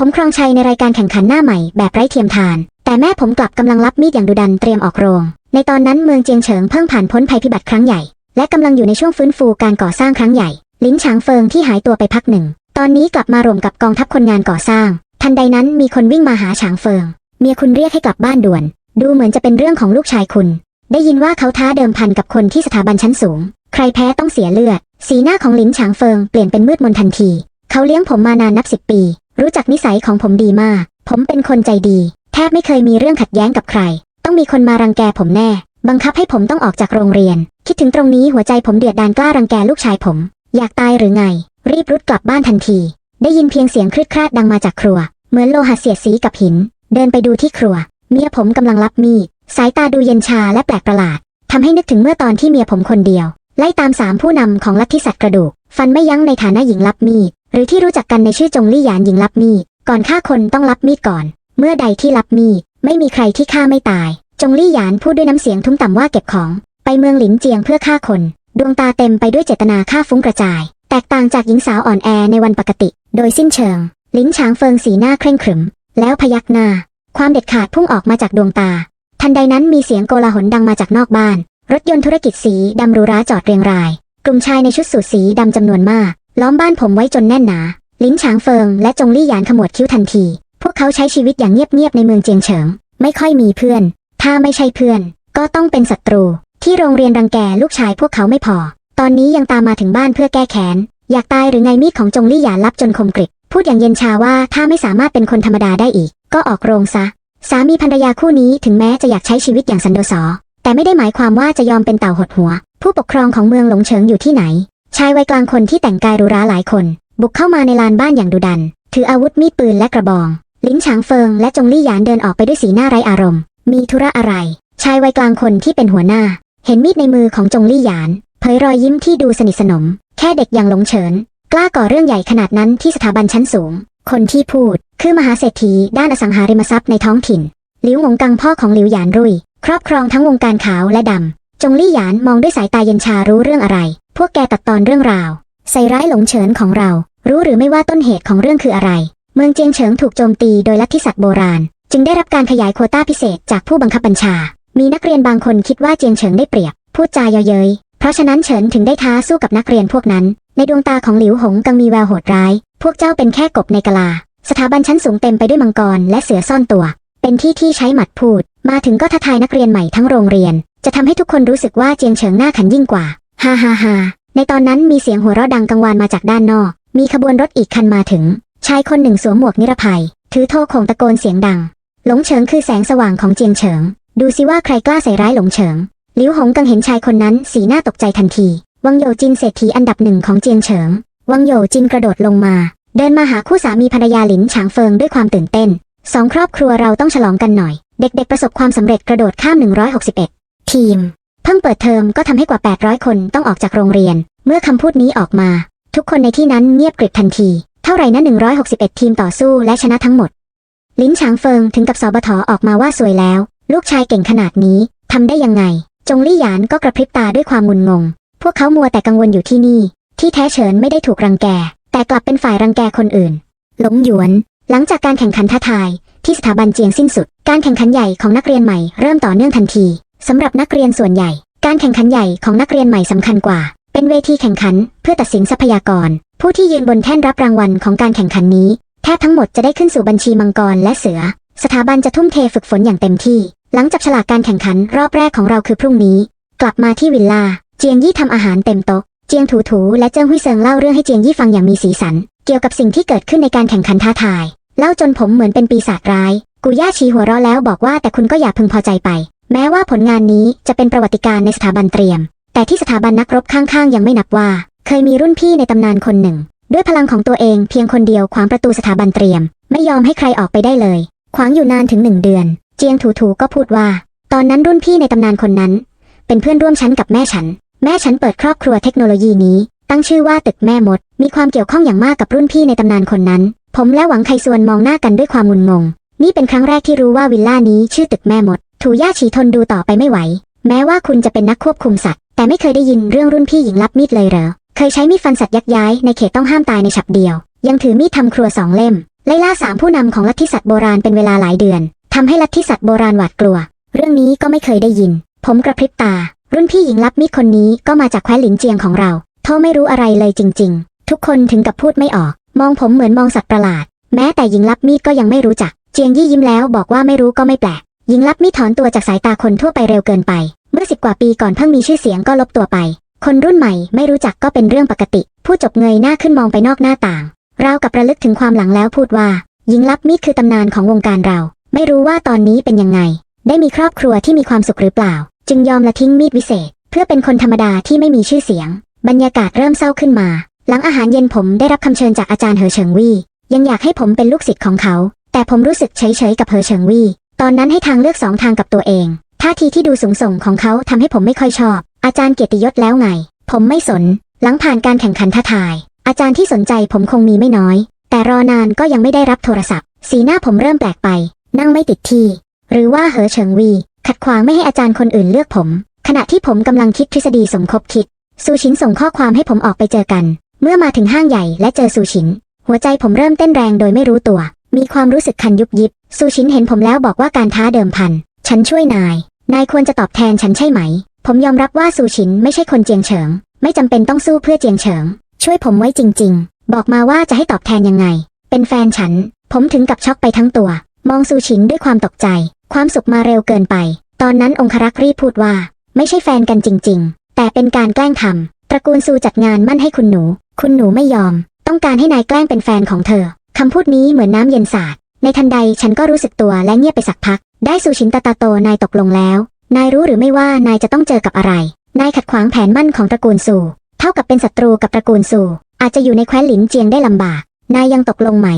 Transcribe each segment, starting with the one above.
ผมครองชัยในรายการแข่งขันหน้าใหม่แบบไร้เทียมทาน แต่แม่ผมกลับกำลังรับมีดอย่างดุดันเตรียมออกโรง ในตอนนั้นเมืองเจียงเฉิงเพิ่งผ่านพ้นภัยพิบัติครั้งใหญ่ และกำลังอยู่ในช่วงฟื้นฟูการก่อสร้างครั้งใหญ่ ลิ้นฉางเฟิงที่หายตัวไปพักหนึ่ง ตอนนี้กลับมารวมกับกองทัพคนงานก่อสร้าง ทันใดนั้นมีคนวิ่งมาหาฉางเฟิง เมียคุณเรียกให้กลับบ้านด่วน ดูเหมือนจะเป็นเรื่องของลูกชายคุณ ได้ยินว่าเขาท้าเดิมพันกับคนที่สถาบันชั้นสูง ใครแพ้ต้องเสียเลือด สีหน้าของลินฉางเฟิงเปลี่ยนเป็นมืดมนทันที เขาเลี้ยงผมมานานนับสิบปี รู้จักนิสัยของผมดีมาก ผมเป็นคนใจดี แทบไม่เคยมีเรื่องขัดแย้งกับใคร ต้องมีคนมารังแกผมแน่ บังคับให้ผมต้องออกจากโรงเรียน คิดถึงตรงนี้หัวใจผมเดือดดานกล้ารังแกลูกชายผม อยากตายหรือไง รีบรุดกลับบ้านทันที ได้ยินเพียงเสียงคลืดคลาดดังมาจากครัว เหมือนโลหะเสียดสีกับหิน เดินไปดูที่ครัว เมียผมกำลังรับมีด สายตาดูเย็นชาและแปลกประหลาดทำให้นึกถึงเมื่อตอนที่เมียผมคนเดียว ไล่ตามสามผู้นำของลัทธิสัตว์กระดูก ฟันไม่ยั้งในฐานะหญิงรับมีด รือที่รู้จักกันในชื่อจงลี่หยานหญิงรับมีด ก่อนฆ่าคนต้องรับมีดก่อน เมื่อใดที่รับมีด ไม่มีใครที่ฆ่าไม่ตาย จงลี่หยานพูดด้วยน้ำเสียงทุ้มต่ำว่าเก็บของ ไปเมืองหลินเจียงเพื่อฆ่าคน ดวงตาเต็มไปด้วยเจตนาฆ่าฟุ้งกระจาย แตกต่างจากหญิงสาวอ่อนแอในวันปกติ โดยสิ้นเชิง ลิ้นฉางเฟิงสีหน้าเคร่งขรึม แล้วพยักหน้า ความเด็ดขาดพุ่งออกมาจากดวงตา ทันใดนั้นมีเสียงโกลาหลดังมาจากนอกบ้าน รถยนต์ธุรกิจสีดำรูหราจอดเรียงราย กลุ่มชายในชุดสูทสีดำจำนวนมาก ล้อมบ้านผมไว้จนแน่นหนา ลิ้นฉางเฟิงและจงลี่หยานขมวดคิ้วทันที พวกเขาใช้ชีวิตอย่างเงียบๆในเมืองเจียงเฉิง ไม่ค่อยมีเพื่อน ถ้าไม่ใช่เพื่อน ก็ต้องเป็นศัตรู ที่โรงเรียนรังแกลูกชายพวกเขาไม่พอ ตอนนี้ยังตามมาถึงบ้านเพื่อแก้แค้น อยากตายหรือไงมีดของจงลี่หยานลับจนคมกริบ พูดอย่างเย็นชาว่าถ้าไม่สามารถเป็นคนธรรมดาได้อีก ก็ออกโรงซะ สามีภรรยาคู่นี้ถึงแม้จะอยากใช้ชีวิตอย่างสันโดษแต่ไม่ได้หมายความว่าจะยอมเป็นเต่าหดหัว ผู้ปกครองของเมืองหลงเฉิงอยู่ที่ไหน ชายวัยกลางคนที่แต่งกายหรูหราหลายคน บุกเข้ามาในลานบ้านอย่างดุดัน ถืออาวุธมีดปืนและกระบอง ลิ้นฉางเฟิงและจงลี่หยานเดินออกไปด้วยสีหน้าไร้อารมณ์ มีธุระอะไร ชายวัยกลางคนที่เป็นหัวหน้า เห็นมีดในมือของจงลี่หยาน เผยรอยยิ้มที่ดูสนิทสนม แค่เด็กย่างหลงเฉิน กล้าก่อเรื่องใหญ่ขนาดนั้นที่สถาบันชั้นสูง คนที่พูด คือมหาเศรษฐีด้านอสังหาริมทรัพย์ในท้องถิ่นหลิวหงกังพ่อของหลิวหยานรุ่ยครอบครองทั้งวงการขาวและดำจงลี่หยานมองด้วยสายตาเย็นชารู้เรื่องอะไร พวกแกตัดตอนเรื่องราว ใส่ร้ายหลงเฉินของเรา รู้หรือไม่ว่าต้นเหตุของเรื่องคืออะไร เมืองเจียงเฉิงถูกโจมตีโดยลัทธิสัตว์โบราณ จึงได้รับการขยายโควต้าพิเศษจากผู้บังคับบัญชา มีนักเรียนบางคนคิดว่าเจียงเฉิงได้เปรียบ พูดจาเยาะเย้ยเพราะฉะนั้นเฉินถึงได้ท้าสู้กับนักเรียนพวกนั้น ในดวงตาของหลิวหงกังมีแววโหดร้าย พวกเจ้าเป็นแค่กบในกะลา สถาบันชั้นสูงเต็มไปด้วยมังกรและเสือซ่อนตัว เป็นที่ที่ใช้หมัดพูด มาถึงก็ท้าทายนักเรียนใหม่ทั้งโรงเรียน จะทำให้ทุกคนรู้สึกว่าเจียงเฉิงหน้าขันยิ่งกว่า ฮ่าฮ่าฮ่าในตอนนั้นมีเสียงหัวเราะดังกังวานมาจากด้านนอก มีขบวนรถอีกคันมาถึง ชายคนหนึ่งสวมหมวกนิรภัย ถือโทโขงตะโกนเสียงดัง หลงเฉิงคือแสงสว่างของเจียงเฉิง ดูสิว่าใครกล้าใส่ร้ายหลงเฉิงหลิวหงกังเห็นชายคนนั้นสีหน้าตกใจทันที วังโยจินเศรษฐีอันดับหนึ่งของเจียงเฉิง วังโยจินกระโดดลงมา เดินมาหาคู่สามีภรรยาหลินฉางเฟิงด้วยความตื่นเต้น สองครอบครัวเราต้องฉลองกันหน่อย เด็กๆประสบความสำเร็จกระโดดข้าม 161 ทีม เพิ่งเปิดเทอมก็ทำให้กว่า 800 คนต้องออกจากโรงเรียน เมื่อคำพูดนี้ออกมา ทุกคนในที่นั้นเงียบกริบทันที เท่าไหร่นะ161 ทีมต่อสู้และชนะทั้งหมด ลิ้นฉางเฟิงถึงกับสบทออกมาว่าสวยแล้ว ลูกชายเก่งขนาดนี้ทำได้ยังไง จงลี่หยานก็กระพริบตาด้วยความงุนงง พวกเขามัวแต่กังวลอยู่ที่นี่ ที่แท้เฉินไม่ได้ถูกรังแก แต่กลับเป็นฝ่ายรังแกคนอื่น หลงหยวน หลังจากการแข่งขันท้าทายที่สถาบันเจียงสิ้นสุด การแข่งขันใหญ่ของนักเรียนใหม่เริ่มต่อเนื่องทันที สำหรับนักเรียนส่วนใหญ่ การแข่งขันใหญ่ของนักเรียนใหม่สำคัญกว่า เป็นเวทีแข่งขันเพื่อตัดสินทรัพยากร ผู้ที่ยืนบนแท่นรับรางวัลของการแข่งขันนี้ แทบทั้งหมดจะได้ขึ้นสู่บัญชีมังกรและเสือ สถาบันจะทุ่มเทฝึกฝนอย่างเต็มที่ หลังจับฉลากการแข่งขันรอบแรกของเราคือพรุ่งนี้ กลับมาที่วิลล่า เจียงยี่ทำอาหารเต็มโต๊ะ เจียงถูถูและเจิ้งหุยเซิงเล่าเรื่องให้เจียงยี่ฟังอย่างมีสีสัน เกี่ยวกับสิ่งที่เกิดขึ้นในการแข่งขันท้าทาย เล่าจนผมเหมือนเป็นปีศาจร้าย กูย่าชีหัวเราะแล้วบอกว่าแต่คุณก็อย่าพึงพอใจไป แม้ว่าผลงานนี้จะเป็นประวัติการในสถาบันเตรียม แต่ที่สถาบันนักรบข้างๆ ยังไม่นับว่า เคยมีรุ่นพี่ในตำนานคนหนึ่ง ด้วยพลังของตัวเองเพียงคนเดียวขวางประตูสถาบันเตรียม ไม่ยอมให้ใครออกไปได้เลย ขวางอยู่นานถึงหนึ่งเดือน เจียงถูถูก็พูดว่า ตอนนั้นรุ่นพี่ในตำนานคนนั้น เป็นเพื่อนร่วมชั้นกับแม่ฉัน แม่ฉันเปิดครอบครัวเทคโนโลยีนี้ ตั้งชื่อว่าตึกแม่มด มีความเกี่ยวข้องอย่างมากกับรุ่นพี่ในตำนานคนนั้น ผมและหวังไคซวนมองหน้ากันด้วยความงุนงง นี่เป็นครั้งแรกที่รู้ว่าวิลล่านี้ชื่อตึกแม่มด ถูย่าฉีทนดูต่อไปไม่ไหว แม้ว่าคุณจะเป็นนักควบคุมสัตว์ แต่ไม่เคยได้ยินเรื่องรุ่นพี่หญิงรับมีดเลยเหรอ เคยใช้มีดฟันสัตว์ยักย้ายในเขตต้องห้ามตายในฉับเดียว ยังถือมีดทำครัวสองเล่ม ไล่ล่าสามผู้นำของลัทธิสัตว์โบราณเป็นเวลาหลายเดือนทำให้ลัทธิสัตว์โบราณหวาดกลัว เรื่องนี้ก็ไม่เคยได้ยิน ผมกระพริบตา รุ่นพี่หญิงลับมีดคนนี้ก็มาจากแคว้นหลินเจียงของเราโทไม่รู้อะไรเลยจริง ๆ ทุกคนถึงกับพูดไม่ออก มองผมเหมือนมองสัตว์ประหลาด แม้แต่หญิงลับมีดก็ยังไม่รู้จัก เจียงยี่ยิ้มแล้วบอกว่าไม่รู้ก็ไม่แปลก หญิงลับมีดถอนตัวจากสายตาคนทั่วไปเร็วเกินไป เมื่อสิบกว่าปีก่อนเพิ่งมีชื่อเสียงก็ลบตัวไป คนรุ่นใหม่ไม่รู้จักก็เป็นเรื่องปกติ ผู้จบเงยหน้าขึ้นมองไปนอกหน้าต่าง ราวกับระลึกถึงความหลังแล้วพูดว่า หญิงลับมีดคือตำนานของวงการเรา ไม่รู้ว่าตอนนี้เป็นยังไง ได้มีครอบครัวที่มีความสุขหรือเปล่า จึงยอมละทิ้งมีดวิเศษ เพื่อเป็นคนธรรมดาที่ไม่มีชื่อเสียง บรรยากาศเริ่มเศร้าขึ้นมา หลังอาหารเย็นผมได้รับคำเชิญจากอาจารย์เหอเฉิงวี่ยังอยากให้ผมเป็นลูกศิษย์ของเขา แต่ผมรู้สึกเฉยๆกับเหอเฉิงวี่ ตอนนั้นให้ทางเลือกสองทางกับตัวเองท่าทีที่ดูสูงส่งของเขาทำให้ผมไม่ค่อยชอบ อาจารย์เกียรติยศแล้วไง ผมไม่สน หลังผ่านการแข่งขันท้าทาย อาจารย์ที่สนใจผมคงมีไม่น้อย แต่รอนานก็ยังไม่ได้รับโทรศัพท์ สีหน้าผมเริ่มแปลกไป นั่งไม่ติดที่ หรือว่าเหอเฉิงวี ขัดขวางไม่ให้อาจารย์คนอื่นเลือกผม ขณะที่ผมกำลังคิดทฤษฎีสมคบคิดซูชินส่งข้อความให้ผมออกไปเจอกัน เมื่อมาถึงห้างใหญ่และเจอซูชิน หัวใจผมเริ่มเต้นแรงโดยไม่รู้ตัว มีความรู้สึกคันยุบยิบ ซูชินเห็นผมแล้วบอกว่าการท้าเดิมพัน ฉันช่วยนาย นายควรจะตอบแทนฉันใช่ไหม ผมยอมรับว่าซูชินไม่ใช่คนเจียงเฉิง ไม่จำเป็นต้องสู้เพื่อเจียงเฉิง ช่วยผมไว้จริง ๆ บอกมาว่าจะให้ตอบแทนยังไง เป็นแฟนฉัน ผมถึงกับช็อกไปทั้งตัว มองซูชินด้วยความตกใจ ความสุขมาเร็วเกินไป ตอนนั้นองครักษ์รีพูดว่า ไม่ใช่แฟนกันจริง ๆ แต่เป็นการแกล้งทำตระกูลซูจัดงานมั่นให้คุณหนู คุณหนูไม่ยอม ต้องการให้นายแกล้งเป็นแฟนของเธอ คำพูดนี้เหมือนน้ำเย็นสาด ในทันใดฉันก็รู้สึกตัวและเงียบไปสักพัก ได้ซูชินตาตาโตนายตกลงแล้ว นายรู้หรือไม่ว่านายจะต้องเจอกับอะไร นายขัดขวางแผนมั่นของตระกูลซูเท่ากับเป็นศัตรูกับตระกูลซูอาจจะอยู่ในแคว้นหลินเจียงได้ลำบาก นายยังตกลงไหม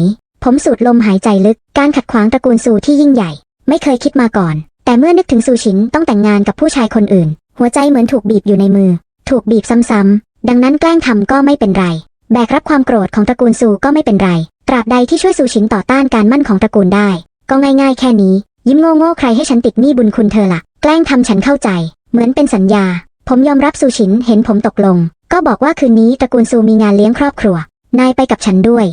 ผมสูดลมหายใจลึก การขัดขวางตระกูลซูที่ยิ่งใหญ่ ไม่เคยคิดมาก่อน แต่เมื่อนึกถึงซูชินต้องแต่งงานกับผู้ชายคนอื่น หัวใจเหมือนถูกบีบอยู่ในมือ ถูกบีบซ้ำๆดังนั้นแกล้งทำก็ไม่เป็นไร แบกรับความโกรธของตระกูลซูก็ไม่เป็นไร ตราบใดที่ช่วยซูชินต่อต้านการมั่นของตระกูลได้ ก็ง่ายๆแค่นี้ ยิ้มโง่ๆใครให้ฉันติดหนี้บุญคุณเธอละ่ะ แกล้งทำฉันเข้าใจ เหมือนเป็นสัญญา ผมยอมรับซูชินเห็นผมตกลง ก็บอกว่าคืนนี้ตระกูลซูมีงานเลี้ยงครอบครัว นายไปกับฉันด้วย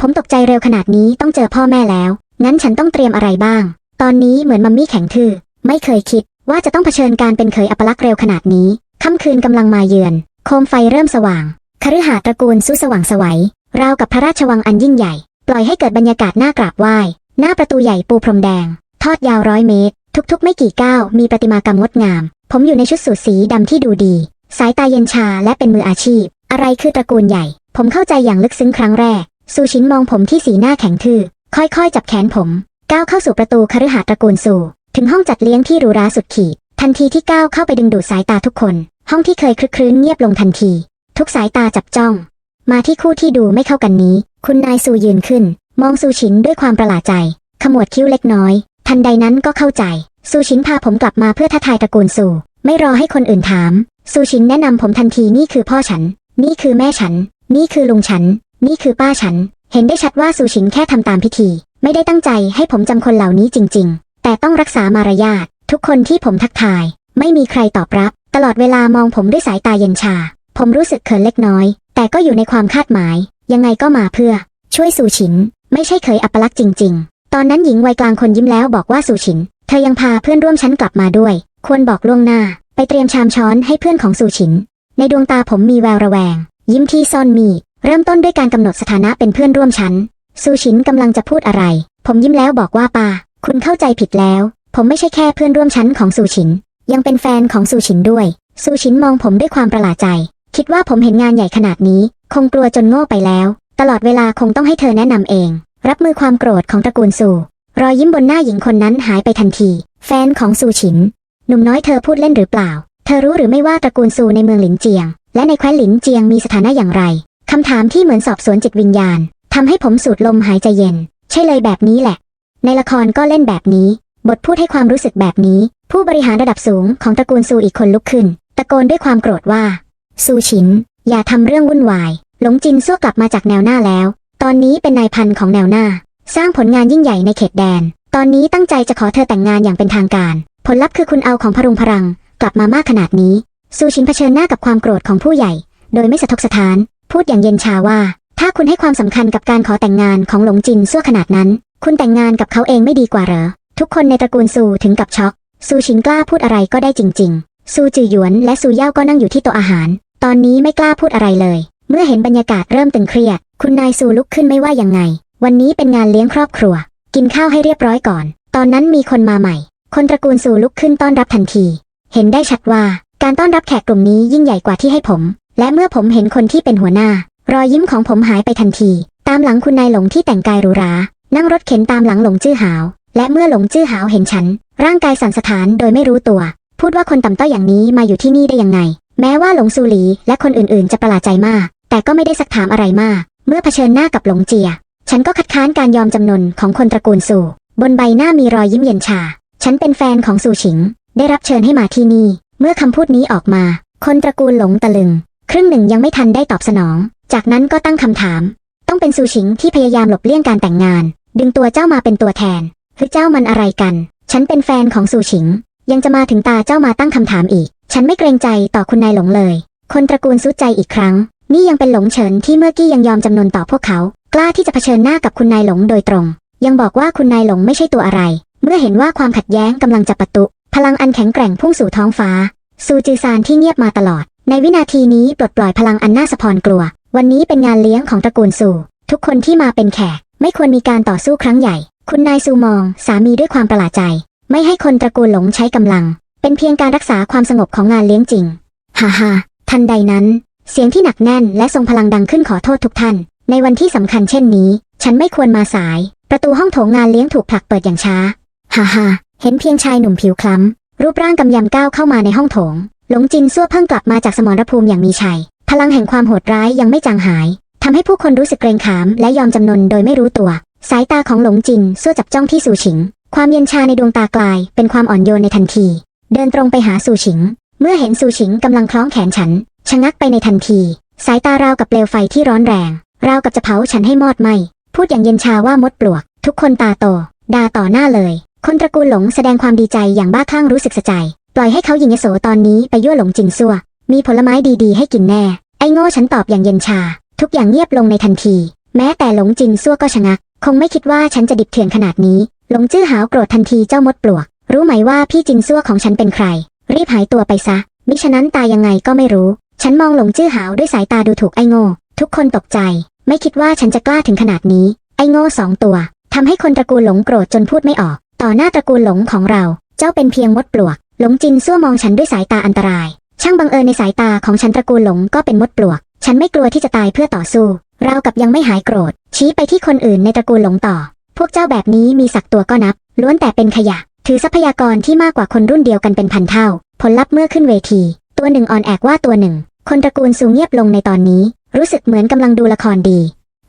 ผมตกใจเร็วขนาดนี้ต้องเจอพ่อแม่แล้ว งั้นฉันต้องเตรียมอะไรบ้าง ตอนนี้เหมือนมัมมี่แข็งทื่อ ไม่เคยคิด ว่าจะต้องเผชิญการเป็นเขยอัปลักษณ์เร็วขนาดนี้ ค่ำคืนกำลังมาเยือน โคมไฟเริ่มสว่างคฤหาสน์ตระกูลสุสว่างสวัย ราวกับพระราชวังอันยิ่งใหญ่ ปล่อยให้เกิดบรรยากาศน่ากราบไหว้ หน้าประตูใหญ่ปูพรมแดง ทอดยาวร้อยเมตร ทุกๆ ไม่กี่ก้าวมีประติมากรรมงดงาม ผมอยู่ในชุดสูทสีดำที่ดูดี สายตาเย็นชาและเป็นมืออาชีพ อะไรคือตระกูลใหญ่ ผมเข้าใจอย่างลึกซึ้งครั้งแรก ซูชินมองผมที่สีหน้าแข็งทื่อ ค่อยๆ จับแขนผม ก้าวเข้าสู่ประตูคฤหาสน์ตระกูลซูถึงห้องจัดเลี้ยงที่หรูหราสุดขีด ทันทีที่ก้าวเข้าไปดึงดูดสายตาทุกคน ห้องที่เคยคลึกครื้นเงียบลงทันที ทุกสายตาจับจ้อง มาที่คู่ที่ดูไม่เข้ากันนี้ คุณนายซูยืนขึ้น มองซูชินด้วยความประหลาดใจ ขมวดคิ้วเล็กน้อย ทันใดนั้นก็เข้าใจ ซูชินพาผมกลับมาเพื่อท้าทายตระกูลซู ไม่รอให้คนอื่นถาม ซูชินแนะนำผมทันทีนี่คือพ่อฉัน นี่คือแม่ฉัน นี่คือลุงฉัน นี่คือป้าฉัน เห็นได้ชัดว่าซูชินแค่ทำตามพิธี ไม่ได้ตั้งใจให้ผมจำคนเหล่านี้จริง ๆ แต่ต้องรักษามารยาท ทุกคนที่ผมทักทาย ไม่มีใครตอบรับ ตลอดเวลามองผมด้วยสายตาเย็นชา ผมรู้สึกเขินเล็กน้อย แต่ก็อยู่ในความคาดหมาย ยังไงก็มาเพื่อ ช่วยซูชิน ไม่ใช่เคยอัปลักษณ์จริง ๆ ตอนนั้นหญิงวัยกลางคนยิ้มแล้วบอกว่าซูชิน เธอยังพาเพื่อนร่วมชั้นกลับมาด้วย ควรบอกล่วงหน้า ไปเตรียมชามช้อนให้เพื่อนของซูชิน ในดวงตาผมมีแววระแวง ยิ้มที่ซ่อนมีเริ่มต้นด้วยการกำหนดสถานะเป็นเพื่อนร่วมชั้นซูชินกำลังจะพูดอะไร ผมยิ้มแล้วบอกว่าปา คุณเข้าใจผิดแล้ว ผมไม่ใช่แค่เพื่อนร่วมชั้นของซูชิน ยังเป็นแฟนของซูชินด้วย ซูชินมองผมด้วยความประหลาดใจ คิดว่าผมเห็นงานใหญ่ขนาดนี้ คงกลัวจนโง่ไปแล้ว ตลอดเวลาคงต้องให้เธอแนะนำเอง รับมือความโกรธของตระกูลซูรอยยิ้มบนหน้าหญิงคนนั้นหายไปทันที แฟนของซูชิน หนุ่มน้อยเธอพูดเล่นหรือเปล่า เธอรู้หรือไม่ว่าตระกูลซูในเมืองหลินเจียง และในแคว้นหลินเจียงมีสถานะอย่างไรคำถามที่เหมือนสอบสวนจิตวิญญาณทำให้ผมสูดลมหายใจเย็น ใช่เลยแบบนี้แหละ ในละครก็เล่นแบบนี้ บทพูดให้ความรู้สึกแบบนี้ ผู้บริหารระดับสูงของตระกูลซูอีกคนลุกขึ้น ตะโกนด้วยความโกรธว่า ซูชิน อย่าทำเรื่องวุ่นวาย หลงจินซั่วกลับมาจากแนวหน้าแล้ว ตอนนี้เป็นนายพันของแนวหน้า สร้างผลงานยิ่งใหญ่ในเขตแดน ตอนนี้ตั้งใจจะขอเธอแต่งงานอย่างเป็นทางการ ผลลัพธ์คือคุณเอาของพรุงพรัง กลับมามากขนาดนี้ ซูชินเผชิญหน้ากับความโกรธของผู้ใหญ่ โดยไม่สะทกสะท้าน พูดอย่างเย็นชาว่า ถ้าคุณให้ความสำคัญกับการขอแต่งงานของหลงจินซั่วขนาดนั้น คุณแต่งงานกับเขาเองไม่ดีกว่าเหรอ ทุกคนในตระกูลซูถึงกับช็อก ซูชิงกล้าพูดอะไรก็ได้จริง ๆ ซูจือหยวนและซูเย่าก็นั่งอยู่ที่โต๊ะอาหาร ตอนนี้ไม่กล้าพูดอะไรเลย เมื่อเห็นบรรยากาศเริ่มตึงเครียด คุณนายซูลุกขึ้นไม่ว่ายังไง วันนี้เป็นงานเลี้ยงครอบครัว กินข้าวให้เรียบร้อยก่อน ตอนนั้นมีคนมาใหม่ คนตระกูลซูลุกขึ้นต้อนรับทันที เห็นได้ชัดว่า การต้อนรับแขกกลุ่มนี้ยิ่งใหญ่กว่าที่ให้ผม และเมื่อผมเห็นคนที่เป็นหัวหน้า รอยยิ้มของผมหายไปทันที ตามหลังคุณนายหลงที่แต่งกายหรูหรา นั่งรถเข็นตามหลังหลงจื้อหาว และเมื่อหลงจื้อหาวเห็นฉัน ร่างกายสั่นสะท้านโดยไม่รู้ตัว พูดว่าคนต่ำต้อยอย่างนี้มาอยู่ที่นี่ได้ยังไง แม้ว่าหลงซูหลีและคนอื่นๆ จะประหลาดใจมาก แต่ก็ไม่ได้สักถามอะไรมาก เมื่อเผชิญหน้ากับหลงเจีย ฉันก็คัดค้านการยอมจำนนของคนตระกูลซูบนใบหน้ามีรอยยิ้มเย็นชา ฉันเป็นแฟนของซูฉิง ได้รับเชิญให้มาที่นี่ เมื่อคำพูดนี้ออกมา คนตระกูลหลงตะลึง ครึ่งหนึ่งยังไม่ทันได้ตอบสนอง จากนั้นก็ตั้งคำถาม ต้องเป็นซูชิงที่พยายามหลบเลี่ยงการแต่งงาน ดึงตัวเจ้ามาเป็นตัวแทน คือเจ้ามันอะไรกัน ฉันเป็นแฟนของซูชิง ยังจะมาถึงตาเจ้ามาตั้งคำถามอีก ฉันไม่เกรงใจต่อคุณนายหลงเลย คนตระกูลสู้ใจอีกครั้ง นี่ยังเป็นหลงเฉินที่เมื่อกี้ยังยอมจำนนต่อพวกเขา กล้าที่จะเผชิญหน้ากับคุณนายหลงโดยตรง ยังบอกว่าคุณนายหลงไม่ใช่ตัวอะไร เมื่อเห็นว่าความขัดแย้งกำลังจะปะตุ พลังอันแข็งแกร่งพุ่งสู่ท้องฟ้า ซูจือซานที่เงียบมาตลอด ในวินาทีนี้ปลดปล่อยพลังอันน่าสะพรกลัว วันนี้เป็นงานเลี้ยงของตระกูลซูทุกคนที่มาเป็นแขกไม่ควรมีการต่อสู้ครั้งใหญ่ คุณนายซูมอง สามีด้วยความประหลาดใจ ไม่ให้คนตระกูลหลงใช้กำลัง เป็นเพียงการรักษาความสงบของงานเลี้ยงจริง ฮ่าฮ่าทันใดนั้น เสียงที่หนักแน่นและทรงพลังดังขึ้นขอโทษทุกท่าน ในวันที่สำคัญเช่นนี้ ฉันไม่ควรมาสาย ประตูห้องโถงงานเลี้ยงถูกผลักเปิดอย่างช้า ฮ่าฮ่าเห็นเพียงชายหนุ่มผิวคล้ำ รูปร่างกำยำก้าวเข้ามาในห้องโถง หลงจินซั่วเพิ่งกลับมาจากสมรภูมิอย่างมีชัย พลังแห่งความโหดร้ายยังไม่จางหายทำให้ผู้คนรู้สึกเกรงขามและยอมจำนนโดยไม่รู้ตัว สายตาของหลงจินซั่วจับจ้องที่สู่ฉิง ความเย็นชาในดวงตากลาย เป็นความอ่อนโยนในทันที เดินตรงไปหาสู่ฉิง เมื่อเห็นสู่ฉิงกำลังคล้องแขนฉัน ชะงักไปในทันที สายตาราวกับเปลวไฟที่ร้อนแรง ราวกับจะเผาฉันให้มอดไหม พูดอย่างเย็นชาว่ามดปลวก ทุกคนตาโต ด่าต่อหน้าเลย คนตระกูลหลงแสดงความดีใจอย่างบ้าคลั่งรู้สึกสะใจ ปล่อยให้เขายิงยโสตอนนี้ไปยั่วหลงจินซัว มีผลไม้ดีๆ ให้กินแน่ ไอ้โง่ฉันตอบอย่างเย็นชา ทุกอย่างเงียบลงในทันที แม้แต่หลงจินซัวก็ชะงัก คงไม่คิดว่าฉันจะดิบเถื่อนขนาดนี้ หลงจื้อหาวโกรธทันทีเจ้ามดปลวก รู้ไหมว่าพี่จินซั่วของฉันเป็นใคร รีบหายตัวไปซะ มิฉะนั้นตายยังไงก็ไม่รู้ ฉันมองหลงจื้อหาวด้วยสายตาดูถูกไอ้โง่ ทุกคนตกใจ ไม่คิดว่าฉันจะกล้าถึงขนาดนี้ ไอ้โง่สองตัวทำให้คนตระกูลหลงโกรธจนพูดไม่ออก ต่อหน้าตระกูลหลงของเรา เจ้าเป็นเพียงมดปลวก หลงจินซั่วมองฉันด้วยสายตาอันตราย ช่างบังเอิญในสายตาของฉันตระกูลหลงก็เป็นมดปลวก ฉันไม่กลัวที่จะตายเพื่อต่อสู้เรากับยังไม่หายโกรธ ชี้ไปที่คนอื่นในตระกูลหลงต่อ พวกเจ้าแบบนี้มีสักตัวก็นับ ล้วนแต่เป็นขยะ ถือทรัพยากรที่มากกว่าคนรุ่นเดียวกันเป็นพันเท่า ผลลัพธ์เมื่อขึ้นเวที ตัวหนึ่งอ่อนแอกว่าตัวหนึ่ง คนตระกูลสูงเงียบลงในตอนนี้ รู้สึกเหมือนกำลังดูละครดี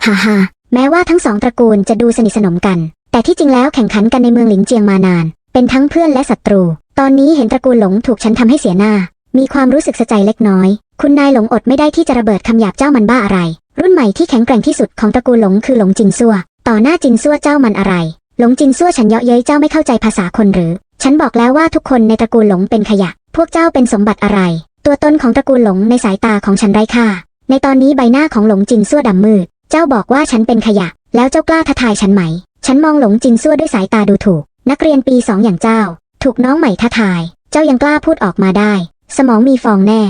ฮ่าฮ่าแม้ว่าทั้งสองตระกูลจะดูสนิทสนมกัน แต่ที่จริงแล้วแข่งขันกันในเมืองหลิงเจียงมานาน เป็นทั้งเพื่อนและศัตรู ตอนนี้เห็นตระกูลหลงถูกฉันทำให้เสียหน้า มีความรู้สึกสะใจเล็กน้อย คุณนายหลงอดไม่ได้ที่จะระเบิดคำหยาบเจ้ามันบ้าอะไร รุ่นใหม่ที่แข็งแกร่งที่สุดของตระกูลหลงคือหลงจินซัว ต่อหน้าจินซัวเจ้ามันอะไร หลงจินซัวฉันเยาะเย้ยเจ้าไม่เข้าใจภาษาคนหรือ ฉันบอกแล้วว่าทุกคนในตระกูลหลงเป็นขยะ พวกเจ้าเป็นสมบัติอะไร ตัวตนของตระกูลหลงในสายตาของฉันไร้ค่า ในตอนนี้ใบหน้าของหลงจินซัวดำมืด เจ้าบอกว่าฉันเป็นขยะ แล้วเจ้ากล้าท้าทายฉันไหม ฉันมองหลงจินซัวด้วยสายตาดูถูก นักเรียนปีสองอย่างเจ้า ถูกน้องใหม่ท้าทาย เจ้ายังกล้าพูดออกมาได้ สมองมีฟองแน่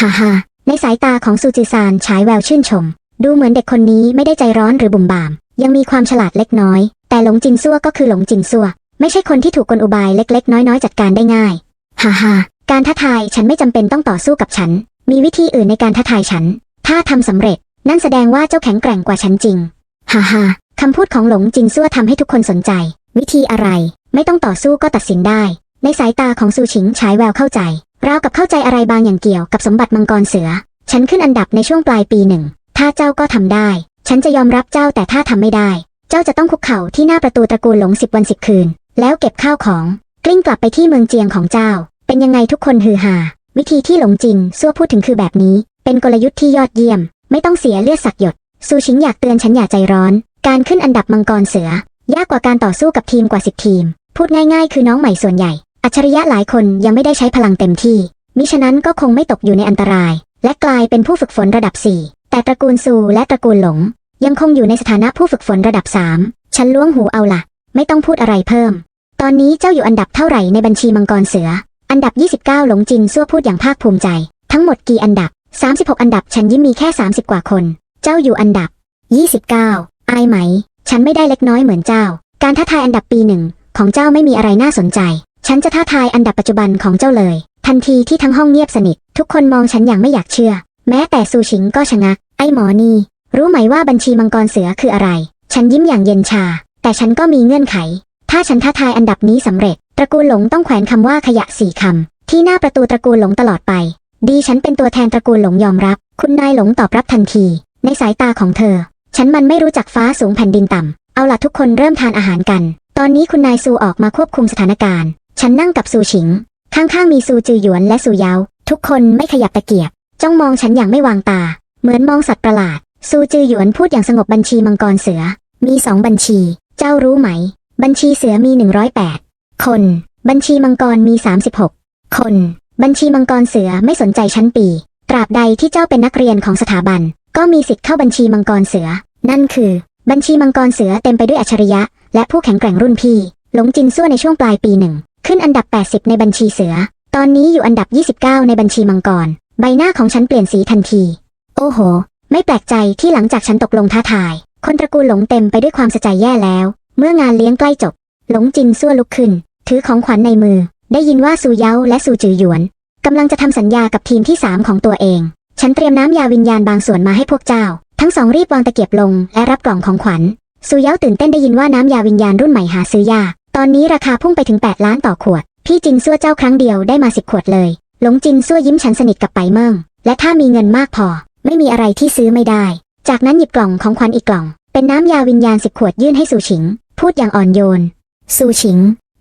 ฮ่าฮ่าในสายตาของซูจิซานฉายแววชื่นชม ดูเหมือนเด็กคนนี้ไม่ได้ใจร้อนหรือบุ่มบามยังมีความฉลาดเล็กน้อย แต่หลงจินซัวก็คือหลงจินซัวไม่ใช่คนที่ถูกกลอุบายเล็กๆ น้อยๆ จัดการได้ง่ายฮ่าฮ่าการท้าทายฉันไม่จำเป็นต้องต่อสู้กับฉัน มีวิธีอื่นในการท้าทายฉัน ถ้าทำสำเร็จ นั่นแสดงว่าเจ้าแข็งแกร่งกว่าฉันจริงฮ่าฮ่าคำพูดของหลงจินซัวทำให้ทุกคนสนใจ วิธีอะไร ไม่ต้องต่อสู้ก็ตัดสินได้ ในสายตาของซูชิงฉายแววเข้าใจราวกับเข้าใจอะไรบางอย่างเกี่ยวกับสมบัติมังกรเสือ ฉันขึ้นอันดับในช่วงปลายปีหนึ่ง ถ้าเจ้าก็ทำได้ ฉันจะยอมรับเจ้าแต่ถ้าทำไม่ได้ เจ้าจะต้องคุกเข่าที่หน้าประตูตระกูลหลงสิบวันสิบคืน แล้วเก็บข้าวของ กลิ้งกลับไปที่เมืองเจียงของเจ้า เป็นยังไงทุกคนฮือฮาวิธีที่หลงจินซัวพูดถึงคือแบบนี้ เป็นกลยุทธ์ที่ยอดเยี่ยม ไม่ต้องเสียเลือดสักหยดซูชิงอยากเตือนฉันอย่าใจร้อน การขึ้นอันดับมังกรเสือ ยากกว่าการต่อสู้กับทีมกว่าสิบทีม พูดง่ายๆ คือน้องใหม่ส่วนใหญ่ อัจฉริยะหลายคนยังไม่ได้ใช้พลังเต็มที่ มิฉะนั้นก็คงไม่ตกอยู่ในอันตราย และกลายเป็นผู้ฝึกฝนระดับ4 แต่ตระกูลซูและตระกูลหลง ยังคงอยู่ในสถานะผู้ฝึกฝนระดับสามฉันล้วงหูเอาละไม่ต้องพูดอะไรเพิ่ม ตอนนี้เจ้าอยู่อันดับเท่าไหร่ในบัญชีมังกรเสือ อันดับ 29 หลงจินซั่วพูดอย่างภาคภูมิใจ ทั้งหมดกี่อันดับ 36 อันดับฉันยิ้มมีแค่ 30 กว่าคน เจ้าอยู่อันดับ 29 อายไหม ฉันไม่ได้เล็กน้อยเหมือนเจ้า การท้าทายอันดับปีหนึ่งของเจ้าไม่มีอะไรน่าสนใจ ฉันจะท้าทายอันดับปัจจุบันของเจ้าเลย ทันทีที่ทั้งห้องเงียบสนิท ทุกคนมองฉันอย่างไม่อยากเชื่อ แม้แต่ซูชิงก็ชะงักไอ้หมอนี่ รู้ไหมว่าบัญชีมังกรเสือคืออะไร ฉันยิ้มอย่างเย็นชา แต่ฉันก็มีเงื่อนไข ถ้าฉันท้าทายอันดับนี้สำเร็จ ตระกูลหลงต้องแขวนคำว่าขยะสี่คำที่หน้าประตูตระกูลหลงตลอดไป ดีฉันเป็นตัวแทนตระกูลหลงยอมรับ คุณนายหลงตอบรับทันที ในสายตาของเธอ ฉันมันไม่รู้จักฟ้าสูงแผ่นดินต่ำเอาล่ะทุกคนเริ่มทานอาหารกัน ตอนนี้คุณนายซูออกมาควบคุมสถานการณ์ ฉันนั่งกับซูชิง ข้างๆมีซูจือหยวนและซูเยาทุกคนไม่ขยับตะเกียบ จ้องมองฉันอย่างไม่วางตา เหมือนมองสัตว์ประหลาด ซูจือหยวนพูดอย่างสงบบัญชีมังกรเสือ มีสองบัญชี เจ้ารู้ไหม บัญชีเสือมี 108 คน บัญชีมังกรมี 36 คน บัญชีมังกรเสือไม่สนใจชั้นปี ตราบใดที่เจ้าเป็นนักเรียนของสถาบัน ก็มีสิทธิ์เข้าบัญชีมังกรเสือ นั่นคือ บัญชีมังกรเสือเต็มไปด้วยอัจฉริยะ และผู้แข็งแกร่งรุ่นพี่ หลงจินซั่วในช่วงปลายปีหนึ่ง ขึ้นอันดับ 80 ในบัญชีเสือ ตอนนี้อยู่อันดับ 29 ในบัญชีมังกรใบหน้าของฉันเปลี่ยนสีทันที โอ้โห ไม่แปลกใจที่หลังจากฉันตกลงท้าทาย คนตระกูลหลงเต็มไปด้วยความสะใจแย่แล้ว เมื่องานเลี้ยงใกล้จบ หลงจินซั่วลุกขึ้น ถือของขวัญในมือ ได้ยินว่าซูเยาและซูจือหยวนกำลังจะทำสัญญากับทีมที่3ของตัวเอง ฉันเตรียมน้ำยาวิญญาณบางส่วนมาให้พวกเจ้า ทั้งสองรีบวางตะเกียบลงและรับกล่องของขวัญ ซูเยาตื่นเต้นได้ยินว่าน้ำยาวิญญาณรุ่นใหม่หาซื้อยาก ตอนนี้ราคาพุ่งไปถึง 8 ล้านต่อขวด พี่จินซั่วเจ้าครั้งเดียวได้มาสิบขวดเลย หลงจินซั่วยิ้มฉันสนิทกับไปเมิงและถ้ามีเงินมากพอ ไม่มีอะไรที่ซื้อไม่ได้ จากนั้นหยิบกล่องของขวัญอีกกล่อง เป็นน้ำยาวิญญาณสิบขวดยื่นให้ซูชิง พูดอย่างอ่อนโยนซูชิง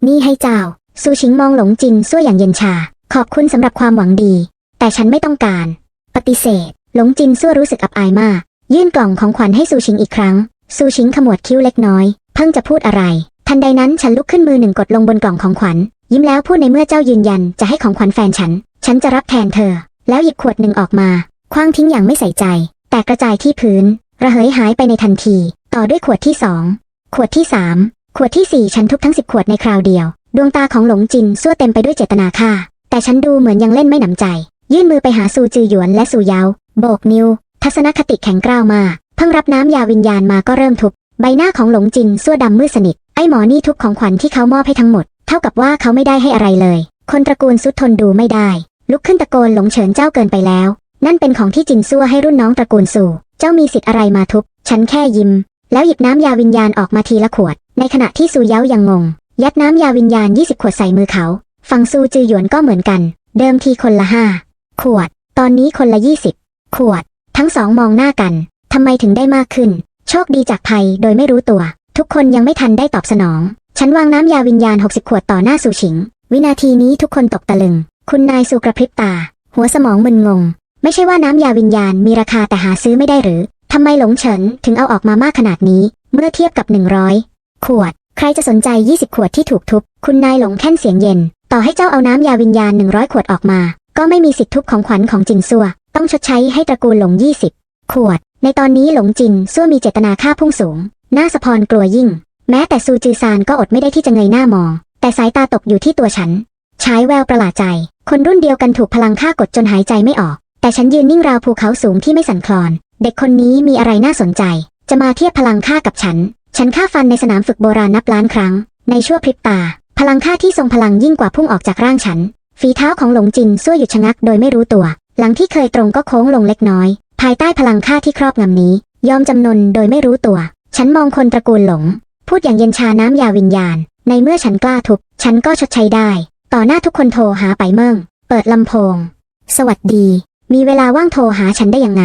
นี่ให้เจ้าซูชิงมองหลงจินซั่วอย่างเย็นชา ขอบคุณสำหรับความหวังดี แต่ฉันไม่ต้องการ ปฏิเสธ หลงจินซั่วรู้สึกอับอายมาก ยื่นกล่องของขวัญให้ซูชิงอีกครั้งซูชิงขมวดคิ้วเล็กน้อย เพิ่งจะพูดอะไร ทันใดนั้นฉันลุกขึ้นมือหนึ่งกดลงบนกล่องของขวัญ ยิ้มแล้วพูดในเมื่อเจ้ายืนยันจะให้ของขวัญแฟนฉัน ฉันจะรับแทนเธอ แล้วหยิบขวดหนึ่งออกมา คว้างทิ้งอย่างไม่ใส่ใจ แตกกระจายที่พื้น ระเหยหายไปในทันที ต่อด้วยขวดที่สองขวดที่สามขวดที่สี่ฉันทุบทั้งสิบขวดในคราวเดียว ดวงตาของหลงจินซั่วเต็มไปด้วยเจตนาฆ่า แต่ฉันดูเหมือนยังเล่นไม่หนำใจ ยื่นมือไปหาซูจือหยวนและซูเยาโบกนิ้ว ทัศนคติแข็งกร้าวมากเพิ่งรับน้ำยาวิญญาณมาก็เริ่มทุบ ใบหน้าของหลงจินซั่วดำมืดสนิท ไอ้หมอนี่ทุบของขวัญที่เขามอบให้ทั้งหมด เท่ากับว่าเขาไม่ได้ให้อะไรเลย คนตระกูลซุดทนดูไม่ได้ ลุกขึ้นตะโกนหลงเฉินเจ้าเกินไปแล้ว นั่นเป็นของที่จินซั่วให้รุ่นน้องตระกูลสู่ เจ้ามีสิทธิ์อะไรมาทุบ ฉันแค่ยิ้ม แล้วหยิบน้ำยาวิญญาณออกมาทีละขวด ในขณะที่ซูเย้ายังงง ยัดน้ำยาวิญญาณ 20 ขวดใส่มือเขา ฝั่งซูจือหยวนก็เหมือนกัน เดิมทีคนละห้าขวด ตอนนี้คนละ 20 ขวด ทั้งสองมองหน้ากันทำไมถึงได้มากขึ้น โชคดีจากภัยโดยไม่รู้ตัว ทุกคนยังไม่ทันได้ตอบสนอง ฉันวางน้ำยาวิญญาณ 60 ขวดต่อหน้าซูชิง วินาทีนี้ทุกคนตกตะลึง คุณนายซูกระพริบตา หัวสมองมึนงง ไม่ใช่ว่าน้ำยาวิญญาณมีราคาแต่หาซื้อไม่ได้หรือทำไมหลงเฉินถึงเอาออกมามากขนาดนี้ เมื่อเทียบกับ 100 ขวด ใครจะสนใจ 20 ขวดที่ถูกทุบ คุณนายหลงแค่นเสียงเย็น ต่อให้เจ้าเอาน้ำยาวิญญาณ 100 ขวดออกมา ก็ไม่มีสิทธิ์ทุบของขวัญของจินซัว ต้องชดใช้ให้ตระกูลหลง 20 ขวด ในตอนนี้หลงจินซัวมีเจตนาฆ่าพุ่งสูง หน้าสะพรกลัวยิ่ง แม้แต่ซูจือซานก็อดไม่ได้ที่จะเงยหน้ามอง แต่สายตาตกอยู่ที่ตัวฉัน ใช้แววประหลาดใจ คนรุ่นเดียวกันถูกพลังฆ่ากดจนหายใจไม่ออก แต่ฉันยืนนิ่งราวภูเขาสูงที่ไม่สั่นคลอน เด็กคนนี้มีอะไรน่าสนใจ จะมาเทียบพลังฆ่ากับฉัน ฉันฆ่าฟันในสนามฝึกโบราณนับล้านครั้ง ในชั่วพริบตา พลังฆ่าที่ทรงพลังยิ่งกว่าพุ่งออกจากร่างฉัน ฝีเท้าของหลงจินซั่วหยุดชะงักโดยไม่รู้ตัว หลังที่เคยตรงก็โค้งลงเล็กน้อย ภายใต้พลังฆ่าที่ครอบงำนี้ ยอมจำนนโดยไม่รู้ตัว ฉันมองคนตระกูลหลง พูดอย่างเย็นชาน้ำยาวิญญาณ ในเมื่อฉันกล้าทุบ ฉันก็ชดใช้ได้ ต่อหน้าทุกคนโทรหาไปเมิงเปิดลำโพง สวัสดี มีเวลาว่างโทรหาฉันได้ยังไง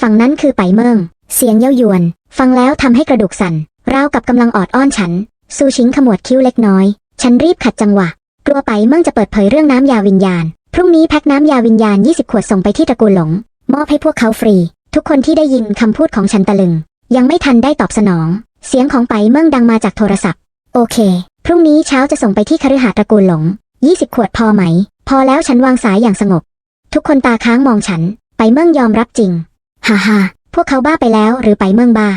ฝั่งนั้นคือไปเมิงเสียงเย้ายวน ฟังแล้วทำให้กระดูกสั่นราวกับกำลังออดอ้อนฉัน ซูชิงขมวดคิ้วเล็กน้อย ฉันรีบขัดจังหวะ กลัวไปเมิงจะเปิดเผยเรื่องน้ำยาวิญญาณ พรุ่งนี้แพ็คน้ำยาวิญญาณ 20 ขวดส่งไปที่ตระกูลหลง มอบให้พวกเขาฟรี ทุกคนที่ได้ยินคำพูดของฉันตะลึง ยังไม่ทันได้ตอบสนอง เสียงของไปเมิงดังมาจากโทรศัพท์ โอเค พรุ่งนี้เช้าจะส่งไปที่คฤหาสน์ตระกูลหลง ยี่สิบขวดพอไหม พอแล้วฉันวางสายอย่างสงบ ทุกคนตาค้างมองฉัน ไปเมืองยอมรับจริง ฮ่าฮ่าพวกเขาบ้าไปแล้วหรือไปเมืองบ้า